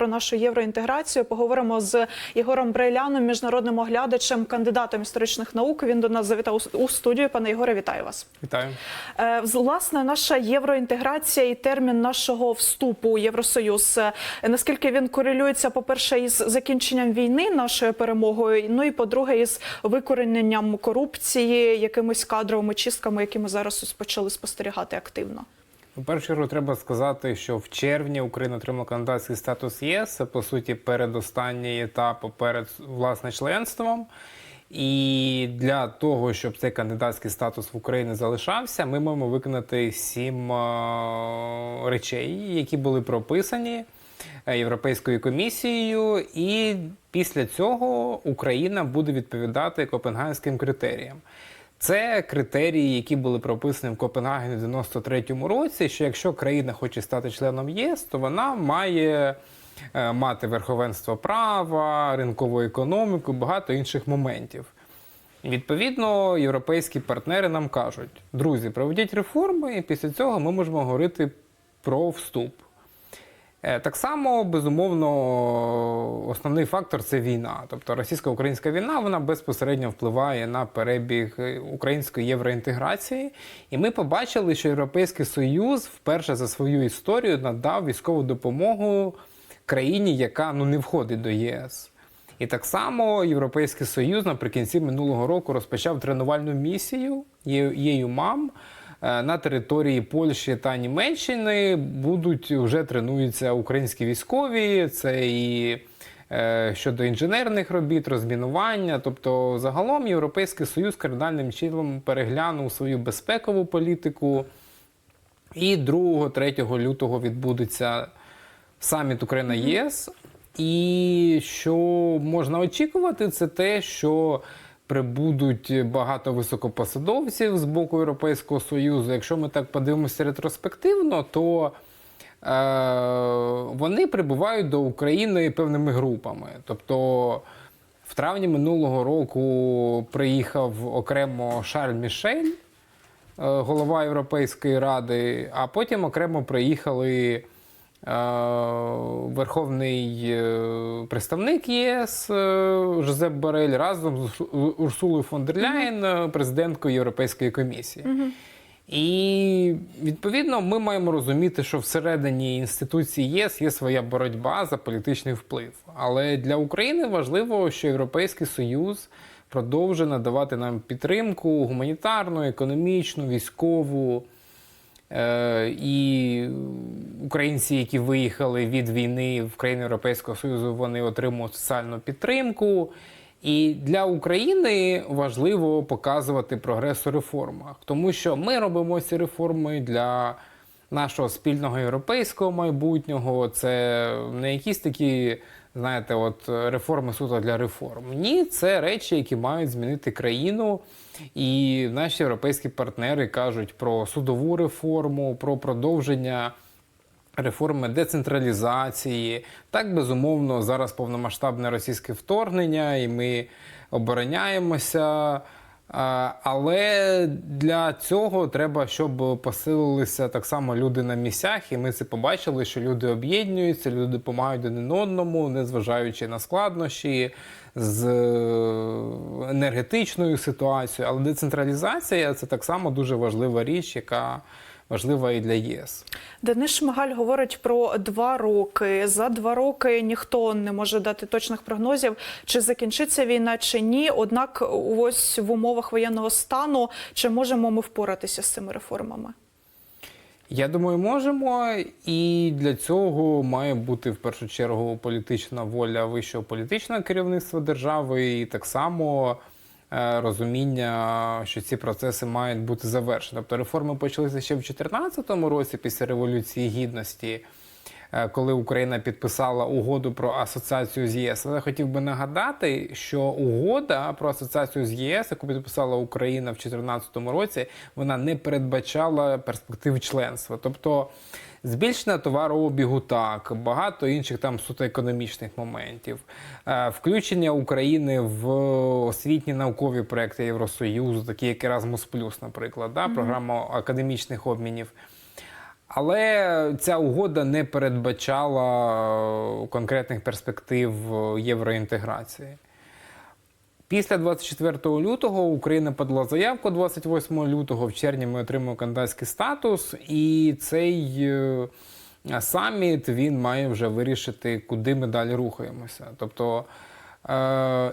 про нашу євроінтеграцію. Поговоримо з Ігорем Брейляном, міжнародним оглядачем, кандидатом історичних наук. Він до нас завітав у- студію. Пане Ігоре, вітаю вас. Вітаю. Е, Власне, наша євроінтеграція і термін нашого вступу у Євросоюз. е, Наскільки він корелюється, по-перше, із закінченням війни, нашою перемогою, ну і по-друге, із викорененням корупції, якимись кадровими чистками, які ми зараз почали спостерігати активно. У першу чергу треба сказати, що в червні Україна отримала кандидатський статус ЄС. Це по суті передостанній етап перед власне членством. І для того, щоб цей кандидатський статус в Україні залишався, ми маємо виконати сім е, речей, які були прописані е, Європейською комісією, і після цього Україна буде відповідати копенгагенським критеріям. Це критерії, які були прописані в Копенгагені в 93-му році. Що якщо країна хоче стати членом ЄС, то вона має е, мати верховенство права, ринкову економіку, багато інших моментів. Відповідно, європейські партнери нам кажуть: друзі, проведіть реформи, і після цього ми можемо говорити про вступ. Е, Так само, безумовно, основний фактор це війна. Тобто російсько-українська війна вона безпосередньо впливає на перебіг е, української євроінтеграції. І ми побачили, що Європейський Союз вперше за свою історію надав військову допомогу країні, яка ну не входить до єС. І так само Європейський Союз наприкінці минулого року розпочав тренувальну місію ЄЮМАМ на території Польщі та Німеччини. Будуть вже тренуються українські військові. Це і е, щодо інженерних робіт, розмінування. Тобто, загалом Європейський Союз кардинальним чином переглянув свою безпекову політику. І 2-3 лютого відбудеться саміт Україна ЄС. І що можна очікувати, це те, що прибудуть багато високопосадовців з боку Європейського Союзу. Якщо ми так подивимося ретроспективно, то е, вони прибувають до України певними групами. Тобто в травні минулого року приїхав окремо Шарль Мішель, е, голова Європейської ради, а потім окремо приїхали верховний е, представник ЄС е, Жозеп Борель разом з Урсулою фон дер Ляєн, е, президенткою Європейської комісії. І відповідно ми маємо розуміти, що всередині інституції ЄС є своя боротьба за політичний вплив. Але для України важливо, що Європейський Союз продовжує надавати нам підтримку гуманітарну, економічну, військову. Е, І українці, які виїхали від війни в країни Європейського Союзу, вони отримують соціальну підтримку. І для України важливо показувати прогрес у реформах, тому що ми робимо ці реформи для нашого спільного європейського майбутнього. Це не якісь такі, знаєте, от реформи суто для реформ. Ні, це речі, які мають змінити країну. І наші європейські партнери кажуть про судову реформу, про продовження реформи децентралізації. Так, безумовно, зараз повномасштабне російське вторгнення, і ми обороняємося. Але для цього треба, щоб посилилися так само люди на місцях, і ми це побачили, що люди об'єднуються, люди допомагають один одному, незважаючи на складнощі з е, енергетичною ситуацією. Але децентралізація це так само дуже важлива річ, яка важлива і для ЄС. Денис Шмигаль говорить про два роки. За два роки ніхто не може дати точних прогнозів, чи закінчиться війна, чи ні. Однак, ось в умовах воєнного стану, чи можемо ми впоратися з цими реформами? Я думаю, можемо, і для цього має бути в першу чергу політична воля вищого політичного керівництва держави, і так само розуміння, що ці процеси мають бути завершені. Тобто реформи почалися ще в 2014 році після революції гідності. Е, Коли Україна підписала угоду про асоціацію з ЄС, але хотів би нагадати, що угода про асоціацію з ЄС, яку підписала Україна в 2014 році, вона не передбачала перспектив членства. Тобто збільшення товарообігу так, багато інших там суто економічних моментів, Е, включення України в освітні наукові проекти Євросоюзу, такі як Erasmus+, наприклад, да, програма академічних обмінів. Але ця угода не передбачала е, конкретних перспектив е, євроінтеграції. Після 24 лютого Україна подала заявку 28 лютого. В червні ми отримали кандидатський статус, і цей е, саміт він має вже вирішити, куди ми далі рухаємося. Тобто,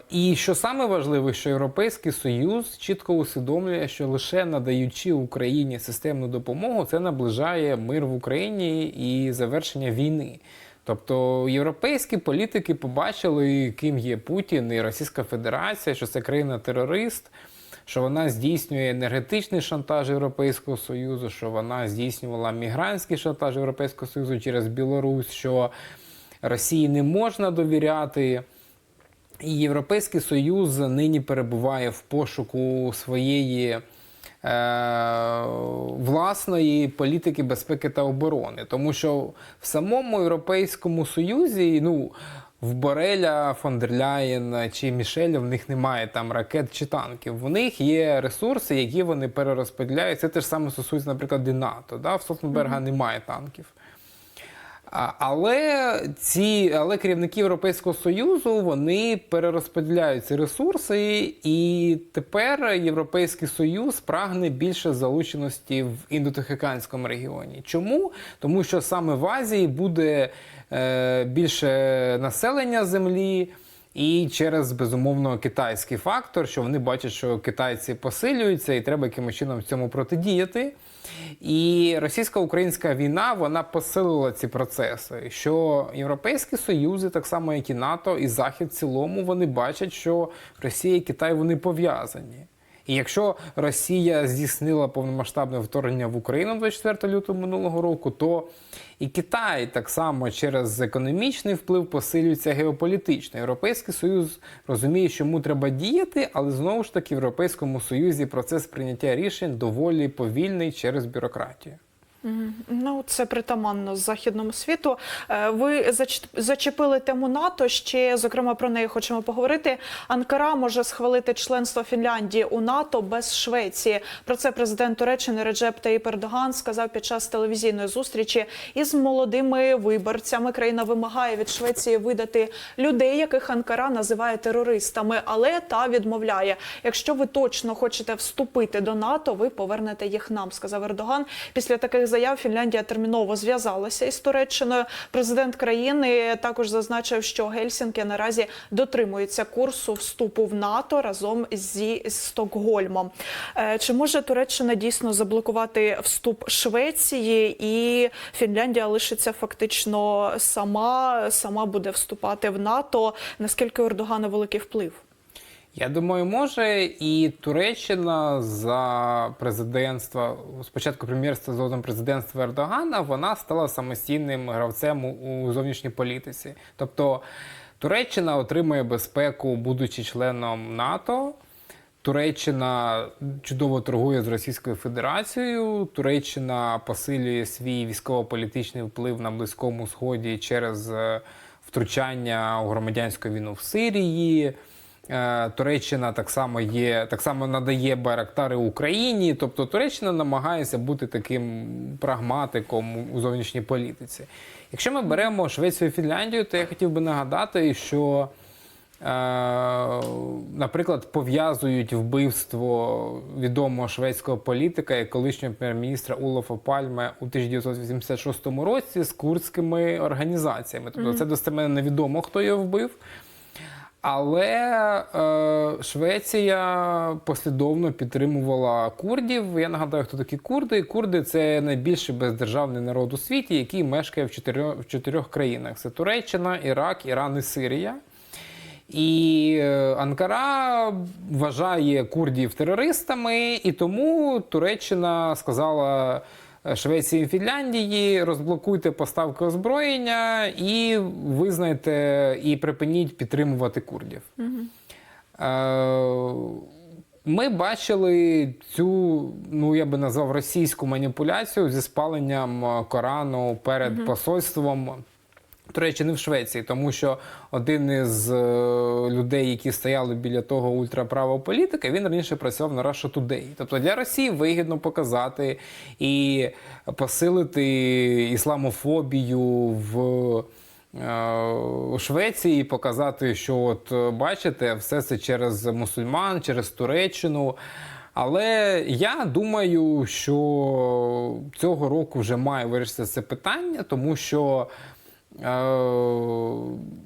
і що саме важливе, що Європейський Союз чітко усвідомлює, що лише надаючи Україні системну допомогу, це наближає мир в Україні і завершення війни. Тобто європейські політики побачили, ким є Путін і Російська Федерація, що це країна-терорист, що вона здійснює енергетичний шантаж Європейського Союзу, що вона здійснювала мігрантський шантаж Європейського Союзу через Білорусь, що Росії не можна довіряти. І Європейський Союз нині перебуває в пошуку своєї е, власної політики безпеки та оборони. Тому що в самому Європейському Союзі, ну, в Бореля, фон дер Ляєн чи Мішеля в них немає там ракет чи танків. В них є ресурси, які вони перерозподіляють. Це те ж саме стосується, наприклад, і НАТО. Да? В Столтенберга немає танків. Але ці, але керівники Європейського Союзу вони перерозподіляють ці ресурси, і тепер Європейський Союз прагне більше залученості в індотихоокеанському регіоні. Чому? Тому що саме в Азії буде е, більше населення землі. І через безумовно китайський фактор, що вони бачать, що китайці посилюються, і треба якимось чином цьому протидіяти. І російсько-українська війна вона посилила ці процеси. Що Європейські Союзи, так само як і НАТО, і Захід в цілому, вони бачать, що Росія і Китай вони пов'язані. І якщо Росія здійснила повномасштабне вторгнення в Україну 24 лютого минулого року, то і Китай так само через економічний вплив посилюється геополітично. Європейський Союз розуміє, що йому треба діяти, але знову ж таки в Європейському Союзі процес прийняття рішень доволі повільний через бюрократію. Ну, це притаманно західному світу. Е, Ви зач- зачепили тему НАТО. Ще зокрема про неї хочемо поговорити. Анкара може схвалити членство Фінляндії у НАТО без Швеції. Про це президент Туреччини Реджеп Таїп Ердоган сказав під час телевізійної зустрічі із молодими виборцями. Країна вимагає від Швеції видати людей, яких Анкара називає терористами, але та відмовляє. Якщо ви точно хочете вступити до НАТО, ви повернете їх нам, сказав Ердоган. Після таких заяв Фінляндія терміново зв'язалася із Туреччиною. Президент країни також зазначив, що Гельсінки наразі дотримується курсу вступу в НАТО разом зі Стокгольмом. Е, Чи може Туреччина дійсно заблокувати вступ Швеції, і Фінляндія лишиться фактично сама, сама буде вступати в НАТО? Наскільки у Ердогана великий вплив? Я думаю, може і Туреччина за президентства, спочатку прем'єрства згодом президентства Ердогана, вона стала самостійним гравцем у- зовнішній політиці. Тобто Туреччина отримує безпеку, будучи членом НАТО. Туреччина чудово торгує з Російською Федерацією. Туреччина посилює свій військово-політичний вплив на Близькому Сході через е, втручання у громадянську війну в Сирії. Е, Туреччина так само є, так само надає байрактари Україні. Тобто Туреччина намагається бути таким прагматиком у зовнішній політиці. Якщо ми беремо Швецію і Фінляндію, то я хотів би нагадати, що Е, наприклад, пов'язують вбивство відомого шведського політика і колишнього прем'єр-міністра Улафа Пальме у 1986 році з курдськими організаціями. Тобто це достеменно невідомо, хто його вбив. Але е, Швеція послідовно підтримувала курдів. Я нагадаю, хто такі курди. Курди це найбільший бездержавний народ у світі, який мешкає в чотирьох, в чотирьох країнах: це Туреччина, Ірак, Іран і Сирія. І е, Анкара вважає курдів терористами, і тому Туреччина сказала Швеції і Фінляндії: розблокуйте поставки озброєння і визнайте і припиніть підтримувати курдів. Угу. Ми бачили цю, ну я би назвав російську маніпуляцію зі спаленням е, Корану перед посольством Туреччини в Швеції, тому що один із е, людей, які стояли біля того ультраправого політика, він раніше працював на Russia Today. Тобто для Росії вигідно показати і посилити ісламофобію в. е, У Швеції показати, що от е, бачите, все це через мусульман, через Туреччину. Але я думаю, що цього року вже має вирішитися це питання, тому що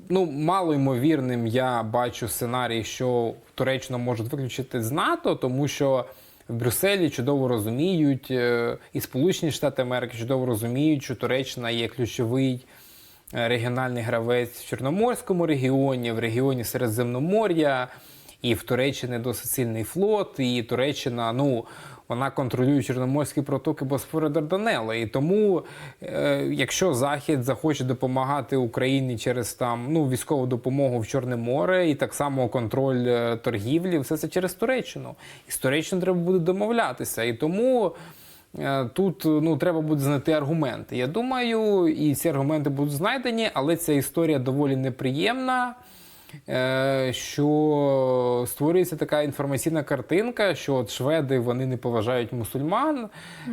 ну, мало ймовірним я бачу сценарій, що Туреччину можуть виключити з НАТО, тому що в Брюсселі чудово розуміють, е, і Сполучені Штати Америки чудово розуміють, що Туреччина є ключовий е, регіональний гравець в Чорноморському регіоні, в регіоні Середземномор'я, і в Туреччині досить сильний флот, і Туреччина, ну. Вона контролює Чорноморські протоки Босфору Дарданели. І тому, е, якщо Захід захоче допомагати Україні через там ну військову допомогу в Чорне море, і так само контроль е, торгівлі, все це через Туреччину. І з Туреччиною треба буде домовлятися. І тому е, тут ну треба буде знайти аргументи. Я думаю, і ці аргументи будуть знайдені, але ця історія доволі неприємна. Е, що створюється така інформаційна картинка, що от шведи вони не поважають мусульман,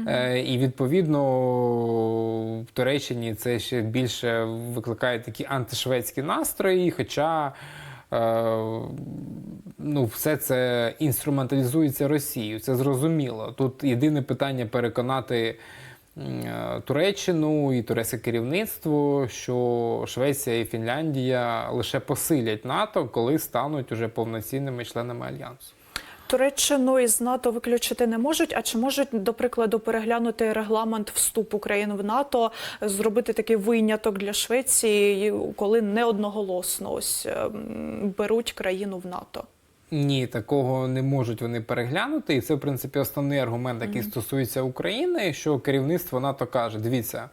е, і відповідно в Туреччині це ще більше викликає такі антишведські настрої. Хоча е, ну, все це інструменталізується Росією, це зрозуміло. Тут єдине питання переконати. Е, Туреччину і турецьке керівництво, що Швеція і Фінляндія лише посилять НАТО, коли стануть уже повноцінними членами альянсу. Туреччину із НАТО виключити не можуть. А чи можуть, до прикладу, переглянути регламент вступу України в НАТО, зробити такий виняток для Швеції, коли не одноголосно ось ем, беруть країну в НАТО? Ні, такого не можуть вони переглянути. І це, в принципі, основний аргумент, який стосується України, що керівництво НАТО каже: дивіться,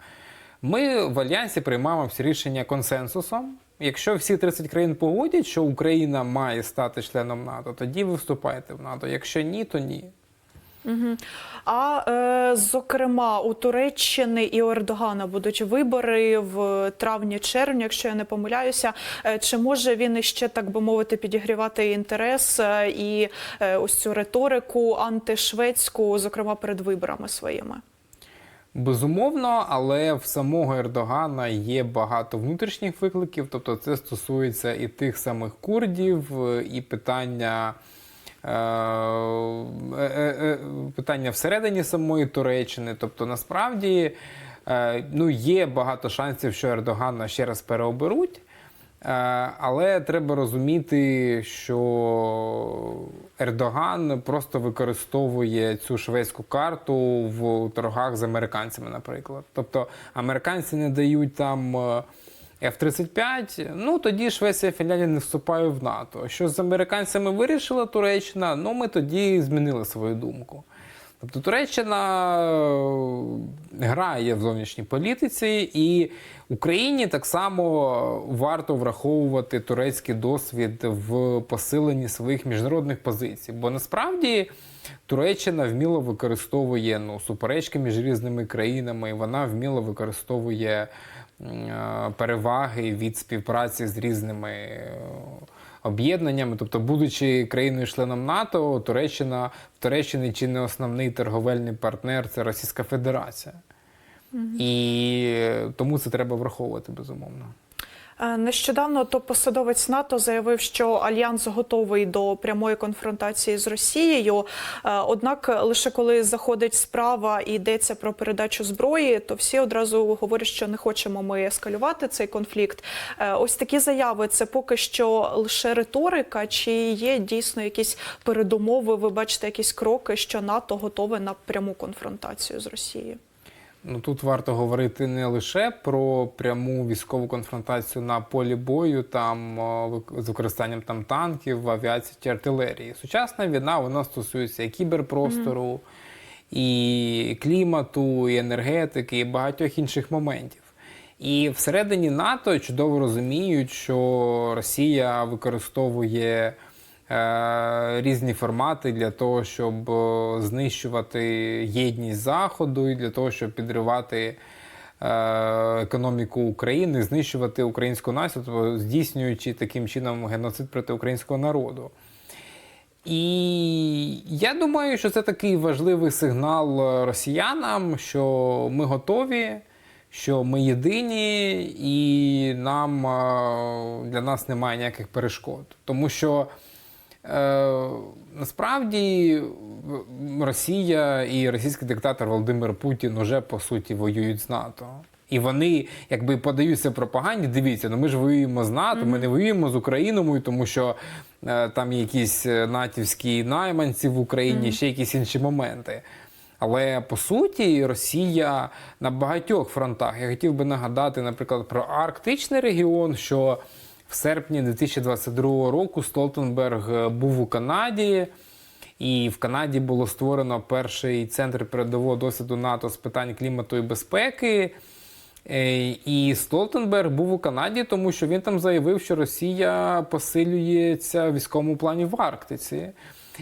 ми в альянсі приймаємо всі рішення консенсусом. Якщо всі 30 країн погодять, що Україна має стати членом НАТО, тоді ви вступаєте в НАТО. Якщо ні, то ні. А е, зокрема, у Туреччини і у Ердогана будуть вибори в травні-червні, якщо я не помиляюся. Е, Чи може він іще так би мовити підігрівати інтерес е, і ось цю риторику антишведську, зокрема перед виборами своїми? Безумовно, але в самого Ердогана є багато внутрішніх викликів, тобто це стосується і тих самих курдів, і питання. Е, е, е, Питання всередині самої Туреччини. Тобто, насправді ну, є багато шансів, що Ердогана ще раз переоберуть. Але треба розуміти, що Ердоган просто використовує цю шведську карту в торгах з американцями, наприклад. Тобто американці не дають там F-35, ну тоді Швеція і Фінляндія не вступають в НАТО. Що з американцями вирішила Туреччина, ну ми тоді змінили свою думку. Тобто Туреччина е, грає в зовнішній політиці, і Україні так само варто враховувати турецький досвід в посиленні своїх міжнародних позицій. Бо насправді Туреччина вміло використовує ну, суперечки між різними країнами, і вона вміло використовує переваги від співпраці з різними. е, об'єднаннями, тобто, будучи країною-членом НАТО, Туреччина в Туреччині чи не основний торговельний партнер це Російська Федерація. І тому це треба враховувати безумовно. Е, Нещодавно топ-посадовець НАТО заявив, що альянс готовий до прямої конфронтації з Росією. Е, Однак, лише коли заходить справа і йдеться про передачу зброї, то всі одразу говорять, що не хочемо ми ескалювати цей конфлікт. Е, Ось такі заяви це поки що лише риторика, чи є дійсно якісь передумови? Ви бачите якісь кроки, що НАТО готове на пряму конфронтацію з Росією? Ну тут варто говорити не лише про пряму військову конфронтацію на полі бою, там з використанням там танків, авіації чи артилерії. Сучасна війна вона стосується і кіберпростору, і клімату, і енергетики, і багатьох інших моментів. І всередині НАТО чудово розуміють, що Росія використовує е, різні формати для того, щоб е, знищувати єдність Заходу, і для того, щоб підривати економіку України, знищувати українську націю, тобто здійснюючи таким чином геноцид проти українського народу. І я думаю, що це такий важливий сигнал е, росіянам, що ми готові, що ми єдині, і нам е, для нас немає ніяких перешкод. Тому що е, насправді Росія і російський диктатор Володимир Путін уже по суті воюють з НАТО. І вони якби подаються пропаганді. Дивіться, ну ми ж воюємо з НАТО, ми не воюємо з Україною, тому що е, там якісь е, натівські найманці в Україні, ще якісь інші моменти. Але по суті, Росія на багатьох фронтах. Я хотів би нагадати, наприклад, про Арктичний регіон, що в серпні 2022 року Столтенберг е, був у Канаді. І в Канаді було створено перший центр передового досвіду НАТО з питань клімату і безпеки. Е, І Столтенберг був у Канаді, тому що він там заявив, що Росія посилюється в військовому плані в Арктиці.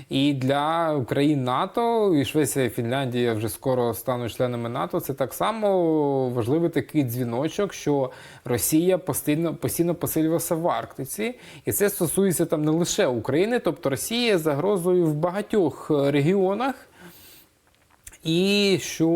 І для країн НАТО, і Швеція і Фінляндія вже скоро стануть членами НАТО. Це так само важливий такий дзвіночок, що Росія постійно постійно посилювалася в Арктиці, і це стосується там не лише України, тобто Росія загрозою в багатьох регіонах. І що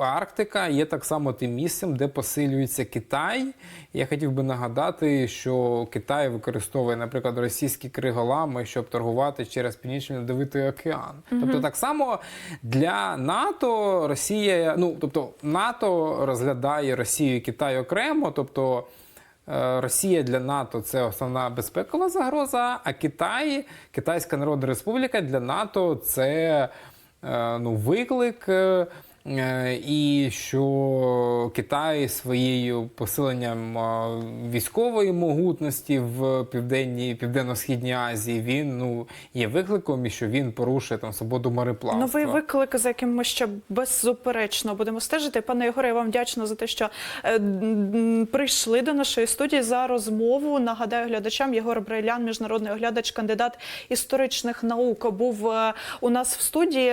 е, Арктика є так само тим місцем, де посилюється Китай. Я хотів би нагадати, що Китай використовує, наприклад, російські криголами, щоб торгувати через Північний Льодовитий океан. Тобто, так само для НАТО Росія, ну тобто НАТО розглядає Росію і Китай окремо, тобто. Е, Росія для НАТО це основна безпекова загроза, а Китай, Китайська Народна Республіка для НАТО це ну, виклик. е, е, І що Китай своєю посиленням е, військової могутності в південній південно-східній Азії він ну є викликом і що він порушує там свободу мореплавства. Новий виклик, за яким ми ще беззаперечно будемо стежити. Пане Ігоре, я вам вдячна за те, що е, прийшли до нашої студії за розмову. Нагадаю глядачам, Єгор Брайлян, міжнародний оглядач, кандидат історичних наук, був е, у нас в студії.